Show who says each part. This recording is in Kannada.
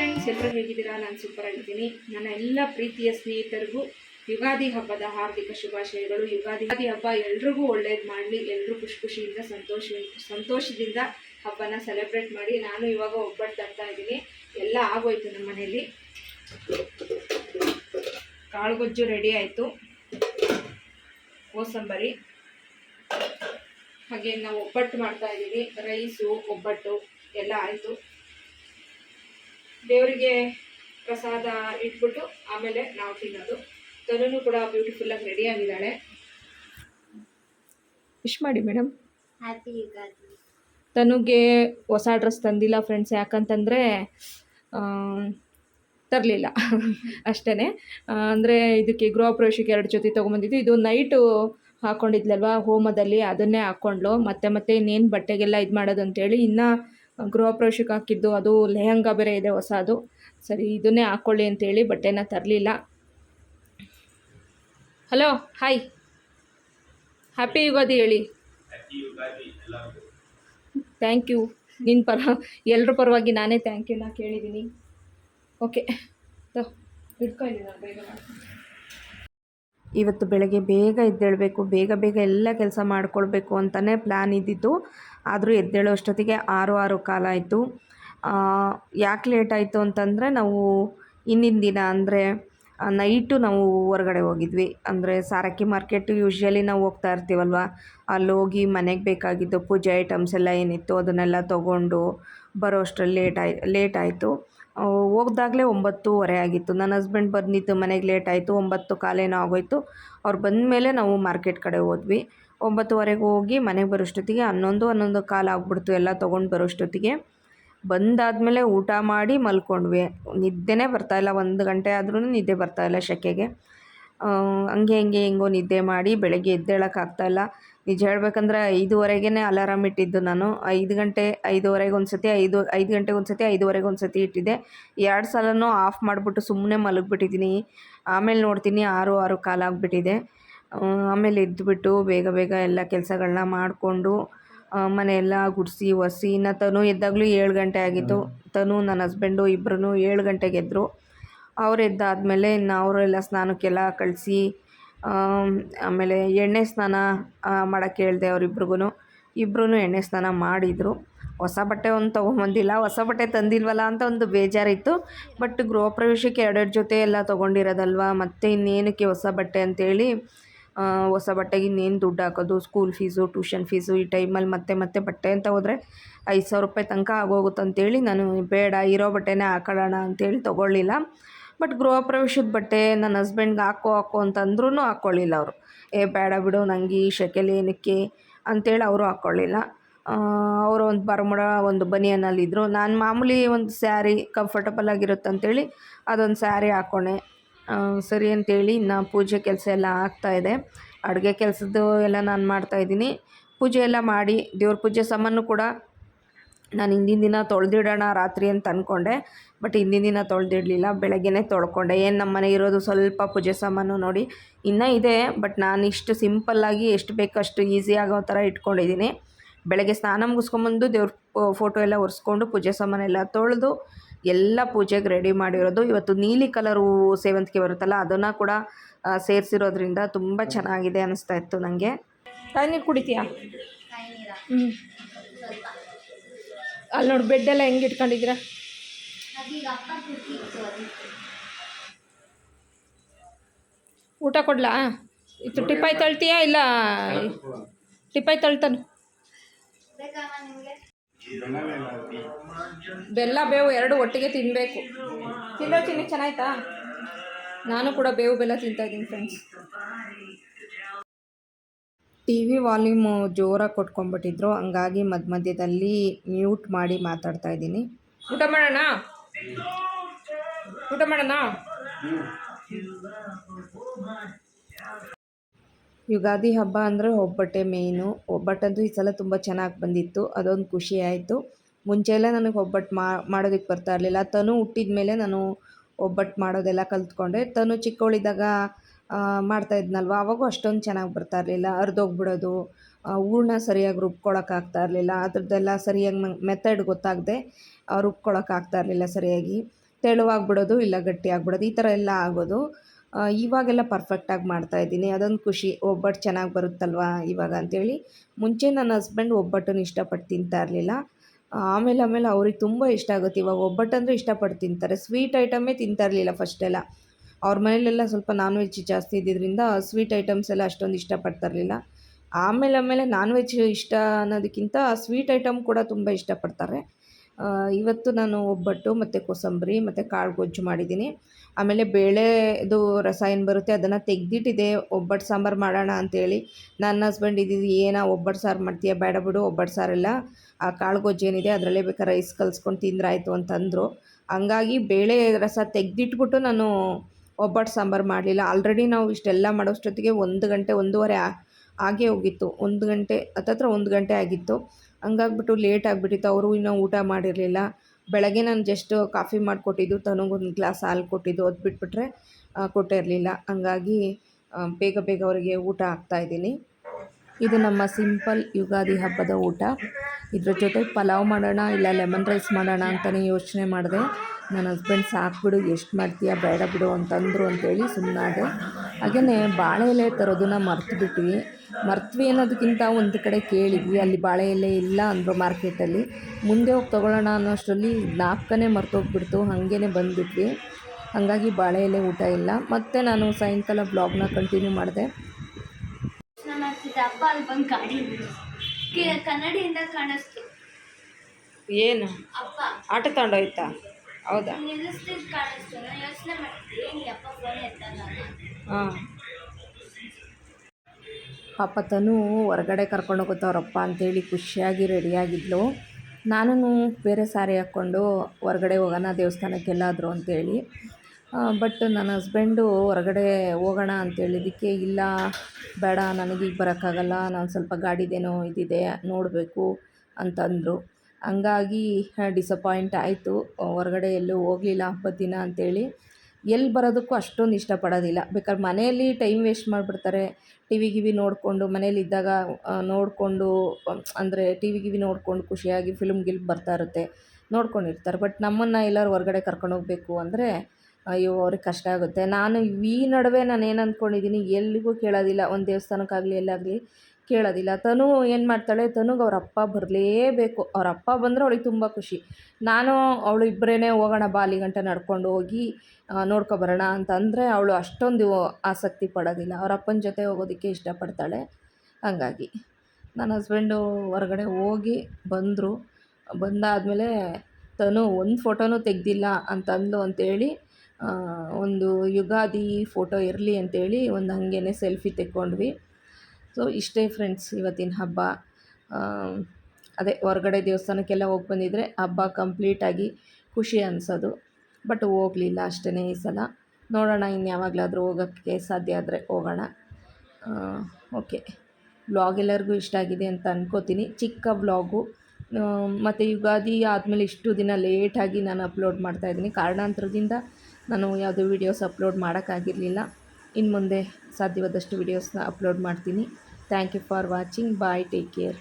Speaker 1: ಫ್ರೆಂಡ್ಸ್ ಎಲ್ಲರೂ ಹೇಗಿದ್ದೀರಾ? ನಾನು ಸೂಪರ್ ಆಗಿದ್ದೀನಿ. ನನ್ನ ಎಲ್ಲ ಪ್ರೀತಿಯ ಸ್ನೇಹಿತರಿಗೂ ಯುಗಾದಿ ಹಬ್ಬದ ಹಾರ್ದಿಕ ಶುಭಾಶಯಗಳು. ಯುಗಾದಿ ಯುಗಾದಿ ಹಬ್ಬ ಎಲ್ರಿಗೂ ಒಳ್ಳೇದು ಮಾಡಲಿ. ಎಲ್ಲರೂ ಖುಷಿ ಖುಷಿಯಿಂದ, ಸಂತೋಷ, ಸಂತೋಷದಿಂದ ಹಬ್ಬನ ಸೆಲೆಬ್ರೇಟ್ ಮಾಡಿ. ನಾನು ಇವಾಗ ಒಬ್ಬಟ್ಟು ತರ್ತಾ ಇದ್ದೀನಿ. ಎಲ್ಲ ಆಗೋಯ್ತು ನಮ್ಮ ಮನೆಯಲ್ಲಿ. ಕಾಳುಗೊಜ್ಜು ರೆಡಿ ಆಯಿತು. ಕೋಸಂಬರಿ. ಹಾಗೆ ನಾವು ಒಬ್ಬಟ್ಟು ಮಾಡ್ತಾ ಇದ್ದೀವಿ. ರೈಸು, ಒಬ್ಬಟ್ಟು, ಎಲ್ಲ ಆಯಿತು. ದೇವರಿಗೆ ಪ್ರಸಾದ ಇಟ್ಬಿಟ್ಟು ಆಮೇಲೆ ನಾವು ತಿನ್ನೋದು. ತನೂ ಕೂಡ ಬ್ಯೂಟಿಫುಲ್ಲಾಗಿ ರೆಡಿ ಆಗಿದ್ದಾಳೆ. ವಿಶ್ ಮಾಡಿ ಮೇಡಮ್
Speaker 2: ಹ್ಯಾಪಿ ಯುಗಾದಿ
Speaker 1: ತನುಗೆ ಹೊಸ ಡ್ರೆಸ್ ತಂದಿಲ್ಲ ಫ್ರೆಂಡ್ಸ್ ಯಾಕಂತಂದರೆ ತರಲಿಲ್ಲ. ಅಷ್ಟೇ ಅಂದರೆ ಇದಕ್ಕೆ ಗೃಹ ಪ್ರವೇಶಕ್ಕೆ ಎರಡು ಜೊತೆ ತೊಗೊಂಬಂದಿದ್ದು. ಇದು ನೈಟು ಹಾಕ್ಕೊಂಡಿದ್ಲಲ್ವ ಹೋಮದಲ್ಲಿ ಅದನ್ನೇ ಹಾಕ್ಕೊಂಡ್ಲು ಮತ್ತೆ ಮತ್ತೆ ಇನ್ನೇನು ಬಟ್ಟೆಗೆಲ್ಲ ಇದು ಮಾಡೋದು ಅಂತೇಳಿ ಇನ್ನು ಗೃಹ ಪ್ರವೇಶಕ್ಕೆ ಹಾಕಿದ್ದು, ಅದು ಲೆಹಂಗ ಬೇರೆ ಇದೆ ಹೊಸದು. ಸರಿ, ಇದನ್ನೇ ಹಾಕ್ಕೊಳ್ಳಿ ಅಂತೇಳಿ ಬಟ್ಟೆನ ತರಲಿಲ್ಲ. Hello, hi. ಹ್ಯಾಪಿ ಯುಗಾದಿ ಹೇಳಿ. ಥ್ಯಾಂಕ್ ಯು ನಿನ್ನ ಪರ ಎಲ್ಲರ ಪರವಾಗಿ ನಾನೇ ಥ್ಯಾಂಕ್ ನಾ ಕೇಳಿದ್ದೀನಿ. ಓಕೆ ಇಟ್ಕೊಳ್ಳಿ ನಾನು ಬೇಗ ಇವತ್ತು ಬೆಳಗ್ಗೆ ಬೇಗ ಎದ್ದೇಳಬೇಕು, ಬೇಗ ಬೇಗ ಎಲ್ಲ ಕೆಲಸ ಮಾಡಿಕೊಳ್ಬೇಕು ಅಂತಲೇ ಪ್ಲ್ಯಾನ್ ಇದ್ದಿತ್ತು ಆದರೂ ಎದ್ದೇಳೋ ಅಷ್ಟೊತ್ತಿಗೆ ಆರು ಆರು ಕಾಲ ಆಯಿತು. ಯಾಕೆ ಲೇಟ್ ಆಯಿತು ಅಂತಂದರೆ ನಾವು ಹಿಂದಿನ ದಿನ ಅಂದರೆ ನೈಟು ನಾವು ಹೊರಗಡೆ ಹೋಗಿದ್ವಿ. ಅಂದರೆ ಸಾರಕ್ಕಿ ಮಾರ್ಕೆಟು ಯೂಶ್ವಲಿ ನಾವು ಹೋಗ್ತಾ ಇರ್ತೀವಲ್ವ? ಅಲ್ಲಿ ಹೋಗಿ ಮನೆಗೆ ಬೇಕಾಗಿದ್ದು ಪೂಜೆ ಐಟಮ್ಸ್ ಎಲ್ಲ ಏನಿತ್ತು ಅದನ್ನೆಲ್ಲ ತೊಗೊಂಡು ಬರೋ ಅಷ್ಟರಲ್ಲಿ ಲೇಟ್ ಆಯ್ ಲೇಟ್ ಆಯಿತು. ಹೋಗ್ದಾಗಲೇ ಒಂಬತ್ತೂವರೆ ಆಗಿತ್ತು. ನನ್ನ ಹಸ್ಬೆಂಡ್ ಬಂದಿದ್ದು ಮನೆಗೆ ಲೇಟ್ ಆಯಿತು. ಒಂಬತ್ತು ಕಾಲೇನೋ ಆಗೋಯ್ತು. ಅವ್ರು ಬಂದ ಮೇಲೆ ನಾವು ಮಾರ್ಕೆಟ್ ಕಡೆ ಹೋದ್ವಿ. ಒಂಬತ್ತುವರೆಗೆ ಹೋಗಿ ಮನೆಗೆ ಬರೋಷ್ಟೊತ್ತಿಗೆ ಹನ್ನೊಂದು ಹನ್ನೊಂದು ಕಾಲ ಆಗ್ಬಿಡ್ತು ಎಲ್ಲ ತೊಗೊಂಡು ಬರೋಷ್ಟೊತ್ತಿಗೆ ಬಂದಾದಮೇಲೆ ಊಟ ಮಾಡಿ ಮಲ್ಕೊಂಡ್ವಿ. ನಿದ್ದೆನೇ ಬರ್ತಾಯಿಲ್ಲ ಒಂದು ಗಂಟೆ ಆದ್ರೂ ನಿದ್ದೆ ಬರ್ತಾಯಿಲ್ಲ ಶೆಕೆಗೆ. ಹಂಗೆ, ಹಿಂಗೆ, ಹೆಂಗೋ ನಿದ್ದೆ ಮಾಡಿ ಬೆಳಗ್ಗೆ ಎದ್ದೇಳೋಕ್ಕಾಗ್ತಾಯಿಲ್ಲ ನಿಜ ಹೇಳ್ಬೇಕಂದ್ರೆ ಐದುವರೆಗೇ ಅಲಾರಾಮ್ ಇಟ್ಟಿದ್ದು ನಾನು. ಐದು ಗಂಟೆ, ಐದುವರೆಗೆ ಒಂದು ಸತಿ ಐದು ಐದು ಗಂಟೆಗೆ ಒಂದು ಸತಿ ಐದುವರೆಗೆ ಒಂದು ಸತಿ ಇಟ್ಟಿದ್ದೆ. ಎರಡು ಸಲನೂ ಆಫ್ ಮಾಡಿಬಿಟ್ಟು ಸುಮ್ಮನೆ ಮಲಗಿಬಿಟ್ಟಿದ್ದೀನಿ. ಆಮೇಲೆ ನೋಡ್ತೀನಿ ಆರು ಆರು ಕಾಲಾಗ್ಬಿಟ್ಟಿದೆ ಆಮೇಲೆ ಎದ್ದುಬಿಟ್ಟು ಬೇಗ ಬೇಗ ಎಲ್ಲ ಕೆಲಸಗಳನ್ನ ಮಾಡಿಕೊಂಡು ಮನೆಯೆಲ್ಲ ಗುಡಿಸಿ ಒಸಿ ಇನ್ನು ತನು ಎದ್ದಾಗಲೂ ಏಳು ಗಂಟೆ ಆಗಿತ್ತು. ತನು ನನ್ನ ಹಸ್ಬೆಂಡು ಇಬ್ಬರೂ ಏಳು ಗಂಟೆಗೆ ಎದ್ದರು ಅವ್ರು ಎದ್ದಾದಮೇಲೆ ಇನ್ನು ಅವರೆಲ್ಲ ಸ್ನಾನಕ್ಕೆಲ್ಲ ಕಳಿಸಿ ಆಮೇಲೆ ಎಣ್ಣೆ ಸ್ನಾನ ಮಾಡೋಕ್ಕೆ ಹೇಳಿದೆ ಅವರಿಬ್ರಿಗೂ ಇಬ್ಬರೂ ಎಣ್ಣೆ ಸ್ನಾನ ಮಾಡಿದರು. ಹೊಸ ಬಟ್ಟೆ ಒಂದು ತೊಗೊಂಬಂದಿಲ್ಲ. ಹೊಸ ಬಟ್ಟೆ ತಂದಿಲ್ವಲ್ಲ ಅಂತ ಒಂದು ಬೇಜಾರಿತ್ತು. ಬಟ್ ಗೃಹ ಪ್ರವೇಶಕ್ಕೆ ಎರಡೆರಡು ಜೊತೆ ಎಲ್ಲ ತೊಗೊಂಡಿರೋದಲ್ವ? ಮತ್ತೆ ಇನ್ನೇನಕ್ಕೆ ಹೊಸ ಬಟ್ಟೆ ಅಂತೇಳಿ ಹೊಸ ಬಟ್ಟೆಗೆ ಇನ್ನೇನು ದುಡ್ಡು ಹಾಕೋದು? ಸ್ಕೂಲ್ ಫೀಸು, ಟ್ಯೂಷನ್ ಫೀಸು ಈ ಟೈಮಲ್ಲಿ ಮತ್ತೆ ಮತ್ತೆ ಬಟ್ಟೆ ಅಂತ ಹೋದರೆ ಐದು ಸಾವಿರ ರೂಪಾಯಿ ತನಕ ಆಗೋಗುತ್ತೆ ಅಂತೇಳಿ ನಾನು ಬೇಡ, ಇರೋ ಬಟ್ಟೆನೇ ಹಾಕೊಳ್ಳೋಣ ಅಂತೇಳಿ ತೊಗೊಳ್ಳಿಲ್ಲ. ಬಟ್ ಗೃಹ ಪ್ರವೇಶದ ಬಟ್ಟೆ ನನ್ನ ಹಸ್ಬೆಂಡ್ಗೆ ಹಾಕೋ ಹಾಕೋ ಅಂತಂದ್ರೂ ಹಾಕ್ಕೊಳ್ಳಿಲ್ಲ ಅವರು. ಏ, ಬೇಡ ಬಿಡು ನನಗೆ ಈ ಶೆಕೆಲಿ ಏನಕ್ಕೆ? ಅಂತೇಳಿ ಅವರು ಹಾಕ್ಕೊಳ್ಳಿಲ್ಲ ಅವರು ಒಂದು ಬರ್ಮುಡ, ಒಂದು ಬನಿಯನಲ್ಲಿದ್ದರು ನಾನು ಮಾಮೂಲಿ ಒಂದು ಸ್ಯಾರಿ ಕಂಫರ್ಟಬಲ್ ಆಗಿರುತ್ತೆ ಅಂತೇಳಿ ಅದೊಂದು ಸ್ಯಾರಿ ಹಾಕ್ಕೊಂಡೆ ಸರಿ ಅಂತೇಳಿ ಇನ್ನು ಪೂಜೆ ಕೆಲಸ ಎಲ್ಲ ಆಗ್ತಾಯಿದೆ ಅಡುಗೆ ಕೆಲಸದ್ದು ಎಲ್ಲ ನಾನು ಮಾಡ್ತಾಯಿದ್ದೀನಿ ಪೂಜೆ ಎಲ್ಲ ಮಾಡಿ, ದೇವ್ರ ಪೂಜೆ ಸಾಮಾನು ಕೂಡ ನಾನು ಹಿಂದಿನ ದಿನ ತೊಳೆದಿಡೋಣ ರಾತ್ರಿ ಅಂತ ಅಂದ್ಕೊಂಡೆ ಬಟ್ ಹಿಂದಿನ ದಿನ ತೊಳೆದಿಡಲಿಲ್ಲ. ಬೆಳಗ್ಗೆನೇ ತೊಳ್ಕೊಂಡೆ. ಏನು ನಮ್ಮ ಮನೆ ಇರೋದು ಸ್ವಲ್ಪ ಪೂಜೆ ಸಾಮಾನು ನೋಡಿ. ಇನ್ನೂ ಇದೆ ಬಟ್ ನಾನು ಇಷ್ಟು ಸಿಂಪಲ್ಲಾಗಿ ಎಷ್ಟು ಬೇಕು ಅಷ್ಟು ಈಸಿ ಆಗೋ ಥರ ಇಟ್ಕೊಂಡಿದ್ದೀನಿ. ಬೆಳಗ್ಗೆ ಸ್ನಾನ ಮುಗಿಸ್ಕೊಂಬಂದು ದೇವ್ರ ಫೋಟೋ ಎಲ್ಲ ಒರೆಸ್ಕೊಂಡು ಪೂಜೆ ಸಾಮಾನೆಲ್ಲ ತೊಳೆದು ಎಲ್ಲ ಪೂಜೆಗೆ ರೆಡಿ ಮಾಡಿರೋದು. ಇವತ್ತು ನೀಲಿ ಕಲರು ಸೇವಂತಿಗೆ ಬರುತ್ತಲ್ಲ ಅದನ್ನು ಕೂಡ ಸೇರಿಸಿರೋದ್ರಿಂದ ತುಂಬ ಚೆನ್ನಾಗಿದೆ ಅನ್ನಿಸ್ತಾ ಇತ್ತು ನನಗೆ ನೀರು ಕುಡಿತೀಯಾ?
Speaker 2: ಕೈ ನೀರ
Speaker 1: ಹ್ಞೂ ಅಲ್ಲಿ ನೋಡಿ ಎಲ್ಲ ಹೆಂಗೆ ಇಟ್ಕೊಂಡಿದ್ದೀರಾ? ಊಟ ಕೊಡ್ಲಾ? ಇತ್ತು ಟಿಪ್ಪಾಯಿ ತಳ್ತೀಯಾ ಇಲ್ಲ? ಟಿಪ್ಪಾಯಿ ತಳ್ತಾನೆ. ಬೆಲ್ಲ, ಬೇವು ಎರಡು ಒಟ್ಟಿಗೆ ತಿನ್ನಬೇಕು ತಿನ್ನೋ ತಿನ್ನಿ, ಚೆನ್ನಾಯ್ತಾ? ನಾನು ಕೂಡ ಬೇವು, ಬೆಲ್ಲ ತಿಂತಾ ಇದ್ದೀನಿ ಫ್ರೆಂಡ್ಸ್ ಟಿ ವಿ ವಾಲ್ಯೂಮು ಜೋರಾಗಿ ಕೊಟ್ಕೊಂಡ್ಬಿಟ್ಟಿದ್ರು ಹಂಗಾಗಿ ಮಧ್ಯ ಮಧ್ಯದಲ್ಲಿ ಮ್ಯೂಟ್ ಮಾಡಿ ಮಾತಾಡ್ತಾ ಇದ್ದೀನಿ. ಊಟ ಮಾಡೋಣ? ಊಟ ಮಾಡೋಣ? ಯುಗಾದಿ ಹಬ್ಬ ಅಂದರೆ ಒಬ್ಬಟ್ಟೆ ಮೇಯ್ನು. ಒಬ್ಬಟ್ಟಂತೂ ಈ ಸಲ ತುಂಬ ಚೆನ್ನಾಗಿ ಬಂದಿತ್ತು. ಅದೊಂದು ಖುಷಿ ಆಯಿತು. ಮುಂಚೆ ಎಲ್ಲ ನನಗೆ ಒಬ್ಬಟ್ಟು ಮಾಡೋದಕ್ಕೆ ಬರ್ತಾ ಇರಲಿಲ್ಲ. ತನು ಹುಟ್ಟಿದ ಮೇಲೆ ನಾನು ಒಬ್ಬಟ್ಟು ಮಾಡೋದೆಲ್ಲ ಕಲ್ತ್ಕೊಂಡೆ. ತನು ಚಿಕ್ಕವಳಿದ್ದಾಗ ಮಾಡ್ತಾ ಇದ್ನಲ್ವ? ಅವಾಗೂ ಅಷ್ಟೊಂದು ಚೆನ್ನಾಗಿ ಬರ್ತಾ ಇರಲಿಲ್ಲ. ಅರ್ಧೋಗ್ಬಿಡೋದು ಹೂರ್ಣ ಸರಿಯಾಗಿ ರುಬ್ಕೊಳಕ್ಕಾಗ್ತಾ ಇರಲಿಲ್ಲ. ಅದರದ್ದೆಲ್ಲ ಸರಿಯಾಗಿ ಮೆಥಡ್ ಗೊತ್ತಾಗದೆ ರುಬ್ಕೊಳಕ್ಕಾಗ್ತಾ ಇರಲಿಲ್ಲ ಸರಿಯಾಗಿ. ತೆಳುವಾಗ್ಬಿಡೋದು, ಇಲ್ಲ ಗಟ್ಟಿ ಆಗ್ಬಿಡೋದು ಈ ಥರ ಎಲ್ಲ ಆಗೋದು. ಇವಾಗೆಲ್ಲ ಪರ್ಫೆಕ್ಟಾಗಿ ಮಾಡ್ತಾಯಿದ್ದೀನಿ ಅದೊಂದು ಖುಷಿ. ಒಬ್ಬಟ್ಟು ಚೆನ್ನಾಗಿ ಬರುತ್ತಲ್ವಾ ಇವಾಗ ಅಂಥೇಳಿ ಮುಂಚೆ ನನ್ನ ಹಸ್ಬೆಂಡ್ ಒಬ್ಬಟ್ಟನ್ನು ಇಷ್ಟಪಟ್ಟು ತಿಂತಾ ಇರಲಿಲ್ಲ. ಆಮೇಲೆ ಆಮೇಲೆ ಅವ್ರಿಗೆ ತುಂಬ ಇಷ್ಟ ಆಗುತ್ತೆ. ಇವಾಗ ಒಬ್ಬಟ್ಟು ಅಂದರೆ ಇಷ್ಟಪಟ್ಟು ತಿಂತಾರೆ ಸ್ವೀಟ್ ಐಟಮೇ ತಿಂತಾ ಇರಲಿಲ್ಲ ಫಸ್ಟೆಲ್ಲ ಅವ್ರ ಮನೇಲೆಲ್ಲ ಸ್ವಲ್ಪ ನಾನ್ ವೆಜ್ ಜಾಸ್ತಿ ಇದ್ದಿದ್ದರಿಂದ ಸ್ವೀಟ್ ಐಟಮ್ಸ್ ಎಲ್ಲ ಅಷ್ಟೊಂದು ಇಷ್ಟಪಡ್ತಾ ಇರಲಿಲ್ಲ ಆಮೇಲೆ ಆಮೇಲೆ ನಾನ್ ವೆಜ್ ಇಷ್ಟ ಅನ್ನೋದಕ್ಕಿಂತ ಸ್ವೀಟ್ ಐಟಮ್ ಕೂಡ ತುಂಬ ಇಷ್ಟಪಡ್ತಾರೆ. ಇವತ್ತು ನಾನು ಒಬ್ಬಟ್ಟು, ಮತ್ತು ಕೋಸಂಬರಿ, ಮತ್ತು ಕಾಳು ಗೊಜ್ಜು ಮಾಡಿದ್ದೀನಿ. ಆಮೇಲೆ ಬೇಳೆದು ರಸ ಏನು ಬರುತ್ತೆ ಅದನ್ನು ತೆಗೆದಿಟ್ಟಿದೆ, ಒಬ್ಬಟ್ಟು ಸಾಂಬಾರು ಮಾಡೋಣ ಅಂತೇಳಿ. ನನ್ನ ಹಸ್ಬೆಂಡ್ ಇದ್ದಿದ್ದು, ಏನೋ ಒಬ್ಬಟ್ಟು ಸಾರು ಮಾಡ್ತೀಯ ಬೇಡ ಬಿಡು, ಒಬ್ಬಟ್ಟು ಸಾರೆಲ್ಲ ಆ ಕಾಳು ಗೊಜ್ಜು ಏನಿದೆ ಅದರಲ್ಲೇ ಬೇಕಾದ್ರೆ ರೈಸ್ ಕಲಿಸ್ಕೊಂಡು ತಿಂದ್ರಾಯ್ತು ಅಂತಂದರು. ಹಂಗಾಗಿ ಬೇಳೆ ರಸ ತೆಗೆದಿಟ್ಬಿಟ್ಟು ನಾನು ಒಬ್ಬಟ್ಟು ಸಾಂಬಾರು ಮಾಡಲಿಲ್ಲ. ಆಲ್ರೆಡಿ ನಾವು ಇಷ್ಟೆಲ್ಲ ಮಾಡೋಷ್ಟೊತ್ತಿಗೆ ಒಂದು ಗಂಟೆ, ಒಂದೂವರೆ ಆಗೇ ಹೋಗಿತ್ತು. ಒಂದು ಗಂಟೆ, ಹತ್ತತ್ರ ಒಂದು ಗಂಟೆ ಆಗಿತ್ತು. ಹಂಗಾಗ್ಬಿಟ್ಟು ಲೇಟ್ ಆಗಿಬಿಟ್ಟಿತ್ತು. ಅವರು ಇನ್ನೂ ಊಟ ಮಾಡಿರಲಿಲ್ಲ. ಬೆಳಗ್ಗೆ ನಾನು ಜಸ್ಟ್ ಕಾಫಿ ಮಾಡಿಕೊಟ್ಟಿದ್ದು ತನಗೊಂದು ಗ್ಲಾಸ್ ಹಾಲು ಕೊಟ್ಟಿದ್ದು ಅದು ಬಿಟ್ಬಿಟ್ರೆ ಕೊಟ್ಟಿರಲಿಲ್ಲ. ಹಂಗಾಗಿ ಬೇಗ ಬೇಗ ಅವರಿಗೆ ಊಟ ಹಾಕ್ತಾಯಿದ್ದೀನಿ ಇದು ನಮ್ಮ ಸಿಂಪಲ್ ಯುಗಾದಿ ಹಬ್ಬದ ಊಟ. ಇದ್ರ ಜೊತೆ ಪಲಾವ್ ಮಾಡೋಣ, ಇಲ್ಲ ಲೆಮನ್ ರೈಸ್ ಮಾಡೋಣ ಅಂತಲೇ ಯೋಚನೆ ಮಾಡಿದೆ. ನನ್ನ ಹಸ್ಬೆಂಡ್ ಸಾಕ್ಬಿಡು ಎಷ್ಟು ಮಾಡ್ತೀಯಾ, ಬೇಡ ಬಿಡು ಅಂತಂದರು ಅಂತೇಳಿ ಸುಮ್ಮನಾದೆ ಹಾಗೆಯೇ ಬಾಳೆ ಎಲೆ ತರೋದನ್ನ ಮರ್ತು ಬಿಟ್ವಿ ಮರ್ತ್ವಿ ಅನ್ನೋದಕ್ಕಿಂತ ಒಂದು ಕಡೆ ಕೇಳಿದ್ವಿ. ಅಲ್ಲಿ ಬಾಳೆ ಎಲೆ ಇಲ್ಲ ಅಂದರು ಮಾರ್ಕೆಟಲ್ಲಿ. ಮುಂದೆ ಹೋಗಿ ತೊಗೊಳ್ಳೋಣ ಅನ್ನೋಷ್ಟರಲ್ಲಿ ನಾಲ್ಕನೇ ಮರ್ತೋಗ್ಬಿಡ್ತು. ಹಾಗೇ ಬಂದುಬಿಟ್ವಿ. ಹಾಗಾಗಿ ಬಾಳೆ ಎಲೆ ಊಟ ಇಲ್ಲ. ಮತ್ತು ನಾನು ಸಾಯಂಕಾಲ ಬ್ಲಾಗ್ನ ಕಂಟಿನ್ಯೂ ಮಾಡಿದೆ.
Speaker 2: ಅಪ್ಪ ಅಲ್ಲಿ ಬಂದು ಗಾಡಿ ಕನ್ನಡಿಯಿಂದ ಕಾಣಿಸ್ತು.
Speaker 1: ಏನು?
Speaker 2: ಅಪ್ಪ
Speaker 1: ಆಟ ತಗೊಂಡೋಯ್ತಾ? ಹೌದಾ?
Speaker 2: ನಿಲ್ಲಿಸ್ತಿದ್ದು ಕಾಣಿಸ್ತು. ನಾನು ಯೋಚನೆ ಮಾಡ್ತಿದ್ದೆ ಏನು ಅಪ್ಪ ಫೋನ್ ಎತ್ತಲ್ಲ
Speaker 1: ಹಾಂ. ಪಾಪ ತನು ಹೊರಗಡೆ ಕರ್ಕೊಂಡು ಹೋಗುತ್ತವ್ರಪ್ಪ ಅಂತೇಳಿ ಖುಷಿಯಾಗಿ ರೆಡಿಯಾಗಿದ್ಲು. ನಾನು ಬೇರೆ ಸಾರಿ ಹಾಕ್ಕೊಂಡು ಹೊರಗಡೆ ಹೋಗೋಣ ದೇವಸ್ಥಾನಕ್ಕೆಲ್ಲಾದರೂ ಅಂತೇಳಿ. ಬಟ್ ನನ್ನ ಹಸ್ಬೆಂಡು ಹೊರಗಡೆ ಹೋಗೋಣ ಅಂತೇಳಿದ್ದಕ್ಕೆ ಇಲ್ಲ, ಬೇಡ, ನನಗೆ ಈಗ ಬರೋಕ್ಕಾಗಲ್ಲ, ನಾನು ಸ್ವಲ್ಪ ಗಾಡಿದೇನೋ ಇದಿದೆ, ನೋಡಬೇಕು ಅಂತಂದರು. ಹಂಗಾಗಿ ಡಿಸಪಾಯಿಂಟ್ ಆಯಿತು. ಹೊರಗಡೆ ಎಲ್ಲೂ ಹೋಗಲಿಲ್ಲ ಹಬ್ಬದ ದಿನ ಅಂತೇಳಿ. ಎಲ್ಲಿ ಬರೋದಕ್ಕೂ ಅಷ್ಟೊಂದು ಇಷ್ಟಪಡೋದಿಲ್ಲ. ಬೇಕಾದ್ರೆ ಮನೆಯಲ್ಲಿ ಟೈಮ್ ವೇಸ್ಟ್ ಮಾಡಿಬಿಡ್ತಾರೆ. ಟಿ ವಿ ಗಿವಿ ನೋಡಿಕೊಂಡು ಮನೇಲಿದ್ದಾಗ ನೋಡಿಕೊಂಡು, ಅಂದರೆ ಟಿ ವಿ ಗಿವಿ ನೋಡಿಕೊಂಡು ಖುಷಿಯಾಗಿ ಫಿಲ್ಮ್ ಗಿಲ್ಮ್ ಬರ್ತಾ ಇರುತ್ತೆ. ನೋಡ್ಕೊಂಡಿರ್ತಾರೆ. ಬಟ್ ನಮ್ಮನ್ನು ಎಲ್ಲರೂ ಹೊರಗಡೆ ಕರ್ಕೊಂಡು ಹೋಗಬೇಕು ಅಂದರೆ ಅಯ್ಯೋ, ಅವ್ರಿಗೆ ಕಷ್ಟ ಆಗುತ್ತೆ. ನಾನು ಈ ನಡುವೆ ನಾನು ಏನು ಅಂದ್ಕೊಂಡಿದ್ದೀನಿ ಎಲ್ಲಿಗೂ ಕೇಳೋದಿಲ್ಲ. ಒಂದು ದೇವಸ್ಥಾನಕ್ಕಾಗಲಿ, ಎಲ್ಲಾಗಲಿ ಕೇಳೋದಿಲ್ಲ. ತನು ಏನು ಮಾಡ್ತಾಳೆ, ತನುಗೆ ಅವ್ರ ಅಪ್ಪ ಬರಲೇಬೇಕು. ಅವ್ರ ಅಪ್ಪ ಬಂದರೆ ಅವಳಿಗೆ ತುಂಬ ಖುಷಿ. ನಾನು ಅವಳು ಇಬ್ಬರೇ ಹೋಗೋಣ ಬಾ ಅಲ್ಲಿ ಗಂಟ ನಡ್ಕೊಂಡು ಹೋಗಿ ನೋಡ್ಕೊಬರೋಣ ಅಂತಂದರೆ ಅವಳು ಅಷ್ಟೊಂದು ಆಸಕ್ತಿ ಪಡೋದಿಲ್ಲ. ಅವ್ರ ಅಪ್ಪನ ಜೊತೆ ಹೋಗೋದಕ್ಕೆ ಇಷ್ಟಪಡ್ತಾಳೆ. ಹಾಗಾಗಿ ನನ್ನ ಹಸ್ಬೆಂಡು ಹೊರಗಡೆ ಹೋಗಿ ಬಂದರು. ಬಂದಾದಮೇಲೆ ತನು ಒಂದು ಫೋಟೋನೂ ತೆಗೆದಿಲ್ಲ ಅಂತಂದ್ಲು ಅಂತೇಳಿ ಒಂದು ಯುಗಾದಿ ಫೋಟೋ ಇರಲಿ ಅಂತೇಳಿ ಒಂದು ಹಾಗೇನೆ ಸೆಲ್ಫಿ ತೆಕ್ಕೊಂಡ್ವಿ. ಸೊ ಇಷ್ಟೇ ಫ್ರೆಂಡ್ಸ್ ಇವತ್ತಿನ ಹಬ್ಬ. ಅದೇ ಹೊರಗಡೆ ದೇವಸ್ಥಾನಕ್ಕೆಲ್ಲ ಹೋಗಿ ಬಂದಿದ್ದರೆ ಹಬ್ಬ ಕಂಪ್ಲೀಟಾಗಿ ಖುಷಿ ಅನಿಸೋದು. ಬಟ್ ಹೋಗಲಿಲ್ಲ ಅಷ್ಟೇ ಈ ಸಲ. ನೋಡೋಣ ಇನ್ನು ಯಾವಾಗಲಾದರೂ ಹೋಗೋಕ್ಕೆ ಸಾಧ್ಯ ಆದರೆ ಹೋಗೋಣ. ಓಕೆ ವ್ಲಾಗ್ ಎಲ್ಲರಿಗೂ ಇಷ್ಟ ಆಗಿದೆ ಅಂತ ಅನ್ಕೋತೀನಿ. ಚಿಕ್ಕ ವ್ಲಾಗು ಮತ್ತು ಯುಗಾದಿ ಆದಮೇಲೆ ಇಷ್ಟು ದಿನ ಲೇಟಾಗಿ ನಾನು ಅಪ್ಲೋಡ್ ಮಾಡ್ತಾಯಿದ್ದೀನಿ ಕಾರಣಾಂತರದಿಂದ ನಾನು ಯಾವುದೇ ವೀಡಿಯೋಸ್ ಅಪ್ಲೋಡ್ ಮಾಡೋಕ್ಕಾಗಿರಲಿಲ್ಲ. ಇನ್ನು ಮುಂದೆ ಸಾಧ್ಯವಾದಷ್ಟು ವೀಡಿಯೋಸ್ನ ಅಪ್ಲೋಡ್ ಮಾಡ್ತೀನಿ. Thank you for watching bye take care